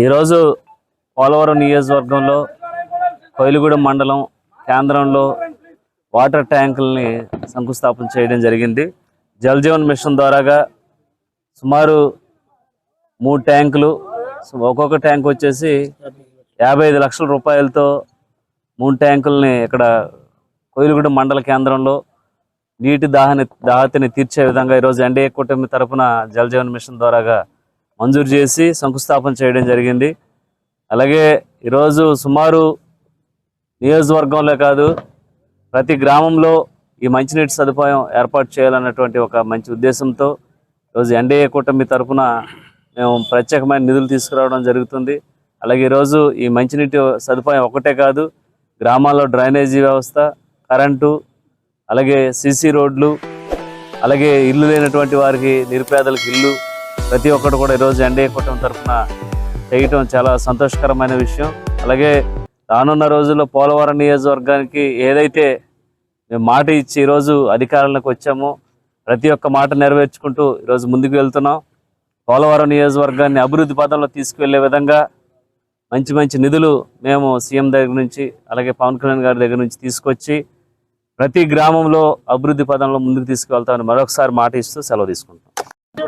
ఈరోజు పోలవరం నియోజకవర్గంలో కొయిలుగూడెం మండలం కేంద్రంలో వాటర్ ట్యాంకుల్ని శంకుస్థాపన చేయడం జరిగింది. జల్ జీవన్ మిషన్ ద్వారాగా సుమారు మూడు ట్యాంకులు ఒక్కొక్క ట్యాంక్ వచ్చేసి యాభై ఐదు లక్షల రూపాయలతో మూడు ట్యాంకుల్ని ఇక్కడ కోయిలగూడెం మండల కేంద్రంలో నీటి దాహని దాహతిని తీర్చే విధంగా ఈరోజు ఎన్డీఏ కూటమి తరఫున జల్ జీవన్ మిషన్ ద్వారాగా మంజూరు చేసి శంకుస్థాపన చేయడం జరిగింది. అలాగే ఈరోజు సుమారు నియోజకవర్గంలో కాదు ప్రతి గ్రామంలో ఈ మంచినీటి సదుపాయం ఏర్పాటు చేయాలన్నటువంటి ఒక మంచి ఉద్దేశంతో ఈరోజు ఎన్డీఏ కూటమి తరఫున మేము ప్రత్యేకమైన నిధులు తీసుకురావడం జరుగుతుంది. అలాగే ఈరోజు ఈ మంచినీటి సదుపాయం ఒకటే కాదు గ్రామాల్లో డ్రైనేజీ వ్యవస్థ కరెంటు అలాగే సీసీ రోడ్లు అలాగే ఇల్లు లేనటువంటి వారికి నిరుపేదలకు ఇల్లు ప్రతి ఒక్కరు కూడా ఈరోజు ఎన్డీఏ కూటమి తరఫున చేయటం చాలా సంతోషకరమైన విషయం. అలాగే రానున్న రోజుల్లో పోలవరం నియోజకవర్గానికి ఏదైతే మేము మాట ఇచ్చి ఈరోజు అధికారంలోకి వచ్చామో ప్రతి ఒక్క మాట నెరవేర్చుకుంటూ ఈరోజు ముందుకు వెళ్తున్నాం. పోలవరం నియోజకవర్గాన్ని అభివృద్ధి పదంలో తీసుకువెళ్ళే విధంగా మంచి మంచి నిధులు మేము సీఎం దగ్గర నుంచి అలాగే పవన్ కళ్యాణ్ గారి దగ్గర నుంచి తీసుకొచ్చి ప్రతి గ్రామంలో అభివృద్ధి పదంలో ముందుకు తీసుకువెళ్తామని మరొకసారి మాట ఇస్తూ సెలవు తీసుకుంటాం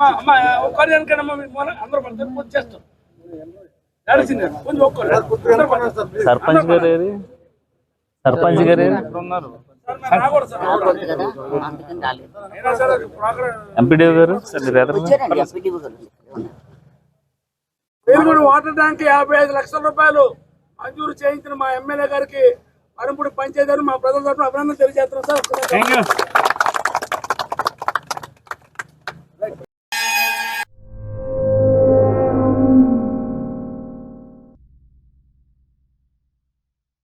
అమ్మా ఒక్కరి వెనకనమ్మా అందరూ పడతారు చేస్తాం. సర్పంచ్ గారు ఏది సర్పంచ్ గారు ఎంపీడీఓ గారు? వేలుగూడ వాటర్ ట్యాంక్ యాభై ఐదు లక్షల రూపాయలు మంజూరు చేయించిన మా ఎమ్మెల్యే గారికి పరంపూడి పంచాయతీ గారు మా ప్రజల తరఫున అభినందన తెలియజేస్తున్నాం సార్.